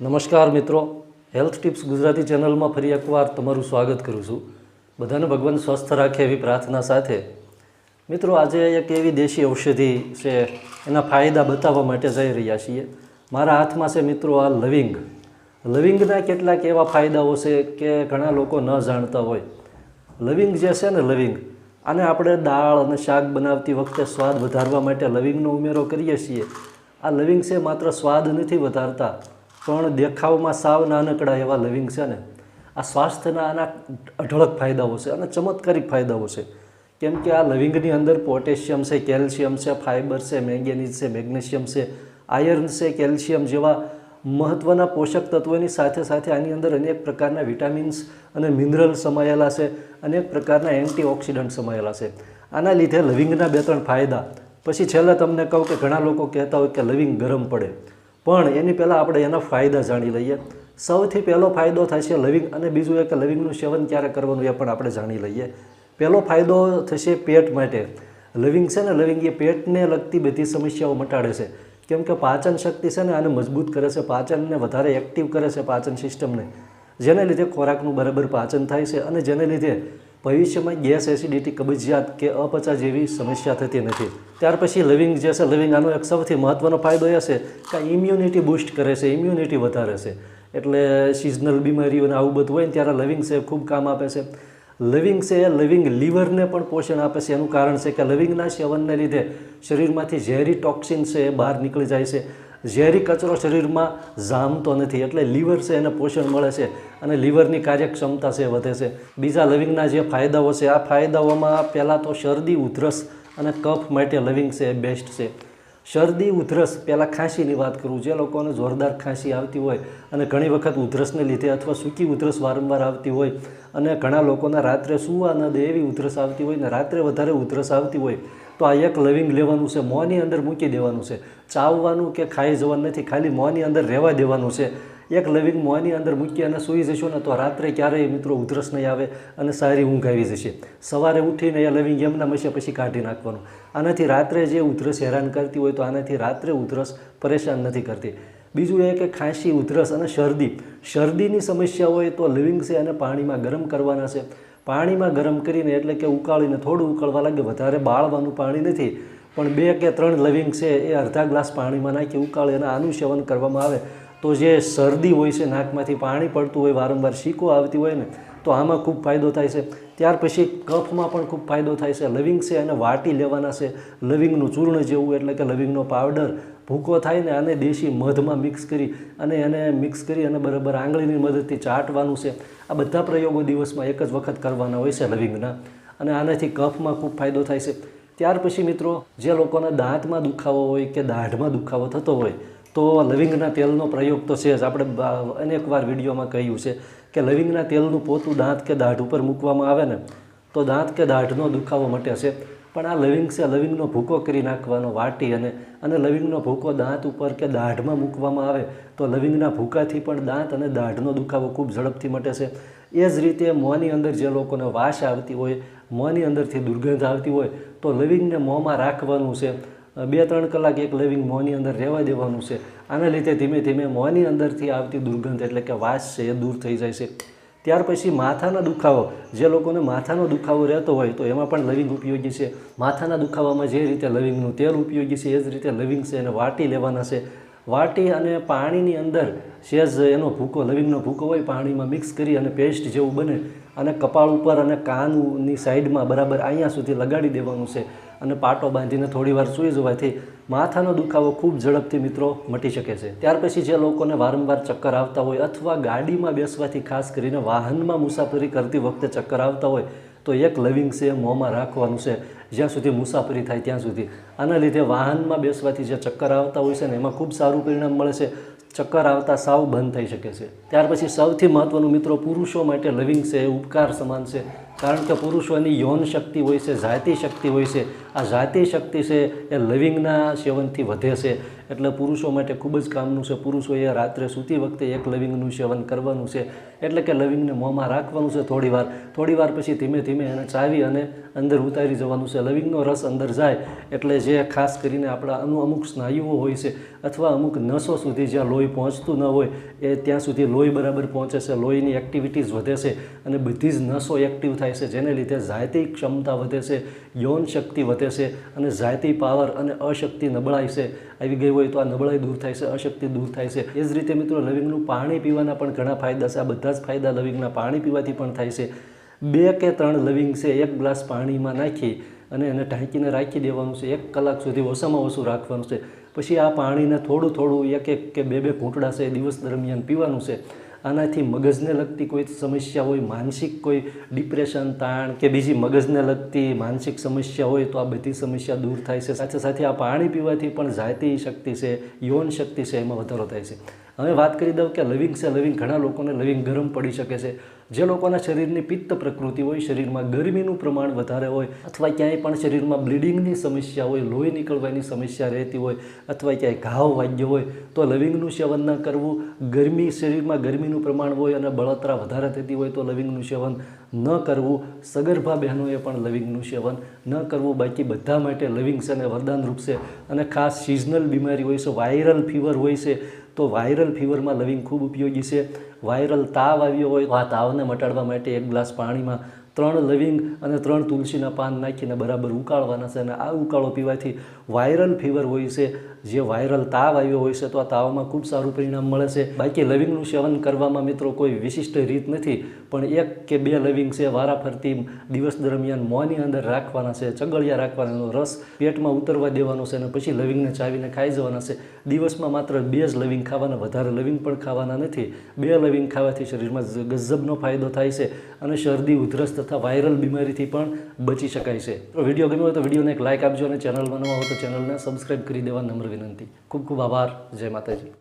નમસ્કાર મિત્રો. Health tips Gujarati ચેનલમાં ફરી એકવાર તમારું સ્વાગત કરું છું. બધાને ભગવાન સ્વસ્થ રાખે એવી પ્રાર્થના સાથે. મિત્રો, આજે એક એવી દેશી ઔષધિ છે, એના ફાયદા બતાવવા માટે જઈ રહ્યા છીએ. મારા હાથમાં છે મિત્રો આ લવિંગ. લવિંગના કેટલાક એવા ફાયદાઓ છે કે ઘણા લોકો ન જાણતા હોય. લવિંગ જે છે ને લવિંગ, આને આપણે દાળ અને શાક બનાવતી વખતે સ્વાદ વધારવા માટે લવિંગનો ઉમેરો કરીએ છીએ. આ લવિંગ છે માત્ર સ્વાદ નથી વધારતા પણ દેખાવમાં સાવ નાનકડા એવા લવિંગ છે ને, આ સ્વાસ્થ્યના આના અઢળક ફાયદાઓ છે અને ચમત્કારિક ફાયદાઓ છે. કેમ કે આ લવિંગની અંદર પોટેશિયમ છે, કેલ્શિયમ છે, ફાઇબર છે, મેંગેનીઝ છે, મેગ્નેશિયમ છે, આયર્ન છે, કેલ્શિયમ જેવા મહત્ત્વના પોષક તત્વોની સાથે સાથે આની અંદર અનેક પ્રકારના વિટામિન્સ અને મિનરલ સમાયેલા છે, અનેક પ્રકારના એન્ટીઓક્સિડન્ટ સમાયેલા છે. આના લીધે લવિંગના બે ત્રણ ફાયદા. પછી છેલ્લે તમને કહું કે ઘણા લોકો કહેતા હોય કે લવિંગ ગરમ પડે. પણ એની પહેલાં આપણે એના ફાયદા જાણી લઈએ. સૌથી પહેલો ફાયદો છે લવિંગ અને બીજું એ કે લવિંગનું સેવન ક્યારે કરવાનું એ પણ આપણે જાણી લઈએ. પહેલો ફાયદો થશે પેટ માટે. લવિંગ છે ને, લવિંગ એ પેટને લગતી બધી સમસ્યાઓ મટાડે છે. કેમ કે પાચન શક્તિ છે ને આને મજબૂત કરે છે, પાચનને વધારે એક્ટિવ કરે છે પાચન સિસ્ટમને જેને લીધે ખોરાકનું બરાબર પાચન થાય છે અને જેને લીધે ભવિષ્યમાં ગેસ એસિડિટી કબજિયાત કે અપચા જેવી સમસ્યા થતી નથી. ત્યાર પછી લવિંગ જે છે, લવિંગ આનો એક સૌથી મહત્ત્વનો ફાયદો એ છે કે ઇમ્યુનિટી બૂસ્ટ કરે છે ઇમ્યુનિટી વધારે છે. એટલે સિઝનલ બીમારીઓ અને આવું બધું હોય ને ત્યારે લવિંગ છે ખૂબ કામ આપે છે. લવિંગ છે એ લવિંગ લીવરને પણ પોષણ આપે છે. એનું કારણ છે કે લવિંગના સેવનને લીધે શરીરમાંથી ઝેરી ટોક્સિન છે એ બહાર નીકળી જાય છે. ઝેરી કચરો શરીરમાં જામતો નથી. એટલે લીવર છે એને પોષણ મળે છે અને લીવરની કાર્યક્ષમતા છે, વધે છે. બીજા લવિંગના જે ફાયદાઓ છે, આ ફાયદાઓમાં પહેલાં તો શરદી, ઉધરસ અને કફ માટે લવિંગ છે, એ બેસ્ટ છે. શરદી, ઉધરસ પહેલાં ખાંસીની વાત કરું. જે લોકોને જોરદાર ખાંસી આવતી હોય અને ઘણી વખત ઉધરસને લીધે અથવા સૂકી ઉધરસ વારંવાર આવતી હોય અને ઘણા લોકોના રાત્રે સૂવા ન દે એવી ઉધરસ આવતી હોય ને રાત્રે વધારે ઉધરસ આવતી હોય તો આ એક લવિંગ લેવાનું છે, મોંની અંદર મૂકી દેવાનું છે. ચાવવાનું કે ખાઈ જવાનું નથી, ખાલી મોંની અંદર રહેવા દેવાનું છે. એક લવિંગ મોંની અંદર મૂકી અને સૂઈ જશો ને તો રાત્રે ક્યારેય મિત્રો ઉધરસ નહીં આવે અને સારી ઊંઘ આવી જશે. સવારે ઉઠીને એ લવિંગ એમના મશે પછી કાઢી નાખવાનું. આનાથી રાત્રે જે ઉધરસ હેરાન કરતી હોય તો આનાથી રાત્રે ઉધરસ પરેશાન નથી કરતી. બીજું એ કે ખાંસી, ઉધરસ અને શરદી. શરદીની સમસ્યા હોય તો લવિંગ છે અને પાણીમાં ગરમ કરવાના છે. પાણીમાં ગરમ કરીને, એટલે કે ઉકાળીને, થોડું ઉકળવા લાગે વધારે બાળવાનું પાણી નથી, પણ બે કે ત્રણ લવિંગ છે એ અડધા ગ્લાસ પાણીમાં નાખી ઉકાળી અને આનું સેવન કરવામાં આવે. તો જે શરદી હોય છે, નાકમાંથી પાણી પડતું હોય, વારંવાર શીકો આવતી હોય ને, તો આમાં ખૂબ ફાયદો થાય છે. ત્યાર પછી કફમાં પણ ખૂબ ફાયદો થાય છે. લવિંગ છે અને વાટી લેવાના છે. લવિંગનું ચૂર્ણ જેવું, એટલે કે લવિંગનો પાવડર ભૂકો થાય ને આને દેશી મધમાં મિક્સ કરી અને એને મિક્સ કરી અને બરાબર આંગળીની મદદથી ચાટવાનું છે. આ બધા પ્રયોગો દિવસમાં એક જ વખત કરવાના હોય છે લવિંગના અને આનાથી કફમાં ખૂબ ફાયદો થાય છે. ત્યાર પછી મિત્રો, જે લોકોના દાંતમાં દુખાવો હોય કે દાઢમાં દુખાવો થતો હોય, તો લવિંગના તેલનો પ્રયોગ તો છે જ. આપણે અનેકવાર વિડીયોમાં કહ્યું છે કે લવિંગના તેલનું પોતું દાંત કે દાઢ ઉપર મૂકવામાં આવે ને, તો દાંત કે દાઢનો દુખાવો મટે છે. પણ આ લવિંગ છે, લવિંગનો ભૂકો કરી નાખવાનો વાટી અને અને લવિંગનો ભૂકો દાંત ઉપર કે દાઢમાં મૂકવામાં આવે તો લવિંગના ભૂકાથી પણ દાંત અને દાઢનો દુખાવો ખૂબ ઝડપથી મટે છે. એ જ રીતે મોંની અંદર જે લોકોને વાસ આવતી હોય, મોંની અંદરથી દુર્ગંધ આવતી હોય તો લવિંગને મોંમાં રાખવાનું છે. બે ત્રણ કલાક એક લવિંગ મોંની અંદર રહેવા દેવાનું છે. આના લીધે ધીમે ધીમે મોંની અંદરથી આવતી દુર્ગંધ એટલે કે વાસ છે એ દૂર થઈ જાય છે. ત્યાર પછી માથાના દુખાવો. જે લોકોને માથાનો દુખાવો રહેતો હોય તો એમાં પણ લવિંગ ઉપયોગી છે. માથાના દુખાવામાં જે રીતે લવિંગનું તેલ ઉપયોગી છે, એ જ રીતે લવિંગ છે એને વાટી લેવાના છે. વાટી અને પાણીની અંદર સેજ એનો ભૂકો, લવિંગનો ભૂકો હોય, પાણીમાં મિક્સ કરી અને પેસ્ટ જેવું બને અને કપાળ ઉપર અને કાનની સાઈડમાં બરાબર અહીંયા સુધી લગાડી દેવાનું છે અને પાટો બાંધીને થોડીવાર સૂઈ જવાથી માથાનો દુખાવો ખૂબ ઝડપથી મિત્રો મટી શકે છે. ત્યાર પછી જે લોકોને વારંવાર ચક્કર આવતા હોય અથવા ગાડીમાં બેસવાથી ખાસ કરીને વાહનમાં મુસાફરી કરતી વખતે ચક્કર આવતા હોય તો એક લવિંગ છે મોંમાં રાખવાનું છે. જ્યાં સુધી મુસાફરી થાય ત્યાં સુધી. આના લીધે વાહનમાં બેસવાથી જે ચક્કર આવતા હોય છે ને, એમાં ખૂબ સારું પરિણામ મળે છે. ચક્કર આવતા સાવ બંધ થઈ શકે છે. ત્યાર પછી સૌથી મહત્ત્વનું મિત્રો, પુરુષો માટે લવિંગ છે, એ ઉપકાર સમાન છે. કારણ કે પુરુષોની યૌન શક્તિ હોય છે, જાતિ શક્તિ હોય છે. આ જાતિ શક્તિ છે, એ લવિંગના સેવનથી વધે છે. એટલે પુરુષો માટે ખૂબ જ કામનું છે. પુરુષોએ રાત્રે સૂતી વખતે એક લવિંગનું સેવન કરવાનું છે. એટલે કે લવિંગને મોંમાં રાખવાનું છે થોડી વાર થોડી વાર પછી ધીમે ધીમે એને ચાવી અને અંદર ઉતારી જવાનું છે. લવિંગનો રસ અંદર જાય એટલે જે ખાસ કરીને આપણા અનુ અમુક સ્નાયુઓ હોય છે અથવા અમુક નસો સુધી જ્યાં લોહી પહોંચતું ન હોય, એ ત્યાં સુધી લોહી બરાબર પહોંચે છે. લોહીની એક્ટિવિટીઝ વધે છે અને બધી જ નસો એક્ટિવ થાય છે. જેને લીધે જાયતી ક્ષમતા વધે છે, યૌન શક્તિ વધે છે અને જાયતી પાવર અને અશક્તિ નબળાય છે. આવી ગઈ હોય તો આ નબળાઈ દૂર થાય છે, અશક્તિ દૂર થાય છે. એ જ રીતે મિત્રો, લવિંગનું પાણી પીવાના પણ ઘણા ફાયદા છે. આ બધા જ ફાયદા લવિંગના પાણી પીવાથી પણ થાય છે. બે કે ત્રણ લવિંગ છે, એક ગ્લાસ પાણીમાં નાખી અને એને ઢાંકીને રાખી દેવાનું છે. એક કલાક સુધી ઓછામાં ઓછું રાખવાનું છે. પછી આ પાણીને થોડું થોડું એક એક કે બે બે ઘૂંટડા છે દિવસ દરમિયાન પીવાનું છે. આનાથી મગજને લગતી કોઈ સમસ્યા હોય, માનસિક કોઈ ડિપ્રેશન, તાણ કે બીજી મગજને લગતી માનસિક સમસ્યા હોય તો આ બધી સમસ્યા દૂર થાય છે. સાથે સાથે આ પાણી પીવાથી પણ જાયતી શક્તિ છે, યૌન શક્તિ છે, એમાં વધારો થાય છે. હવે વાત કરી દઉં કે લવિંગ છે, લવિંગ ઘણા લોકોને લવિંગ ગરમ પડી શકે છે. જે લોકોના શરીરની પિત્ત પ્રકૃતિ હોય, શરીરમાં ગરમીનું પ્રમાણ વધારે હોય, અથવા ક્યાંય પણ શરીરમાં બ્લીડિંગની સમસ્યા હોય, લોહી નીકળવાની સમસ્યા રહેતી હોય, અથવા ક્યાંય ઘાવ વાગ્યો હોય, તો લવિંગનું સેવન ન કરવું. ગરમી, શરીરમાં ગરમીનું પ્રમાણ હોય અને બળતરા વધારે થતી હોય, તો લવિંગનું સેવન ન કરવું. સગર્ભા બહેનોએ પણ લવિંગનું સેવન ન કરવું. બાકી બધા માટે લવિંગ છે અને વરદાન રૂપ છે. અને ખાસ સિઝનલ બીમારી હોય છે વાયરલ ફીવર હોય છે તો વાયરલ ફીવરમાં લવિંગ ખૂબ ઉપયોગી છે. વાયરલ તાવ આવ્યો હોય તો આ તાવને મટાડવા માટે એક ગ્લાસ પાણીમાં ત્રણ લવિંગ અને ત્રણ તુલસીના પાન નાખીને બરાબર ઉકાળવાના છે અને આ ઉકાળો પીવાથી વાયરલ ફીવર હોય છે. જે વાયરલ તાવ આવ્યો હોય છે તો આ તાવમાં ખૂબ સારું પરિણામ મળે છે. બાકી લવિંગનું સેવન કરવામાં મિત્રો કોઈ વિશિષ્ટ રીત નથી, પણ એક કે બે લવિંગ છે વારાફરતી દિવસ દરમિયાન મોંની અંદર રાખવાના છે, ચગળિયા રાખવાનો રસ પેટમાં ઉતરવા દેવાનો છે અને પછી લવિંગને ચાવીને ખાઈ જવાના છે. દિવસમાં માત્ર બે જ લવિંગ ખાવાના, વધારે લવિંગ પણ ખાવાના નથી. બે લવિંગ ખાવાથી શરીરમાં ગજબનો ફાયદો થાય છે અને શરદી, ઉધરસ તથા વાયરલ બીમારીથી પણ બચી શકાય છે. તો વીડિયો ગમ્યો હોય તો વિડીયોને એક લાઇક આપજો અને ચેનલ નવા હોય તો ચેનલને સબસ્ક્રાઈબ કરી દેવા નમ્ર વિનંતી. ખૂબ ખૂબ આભાર. જય માતાજી.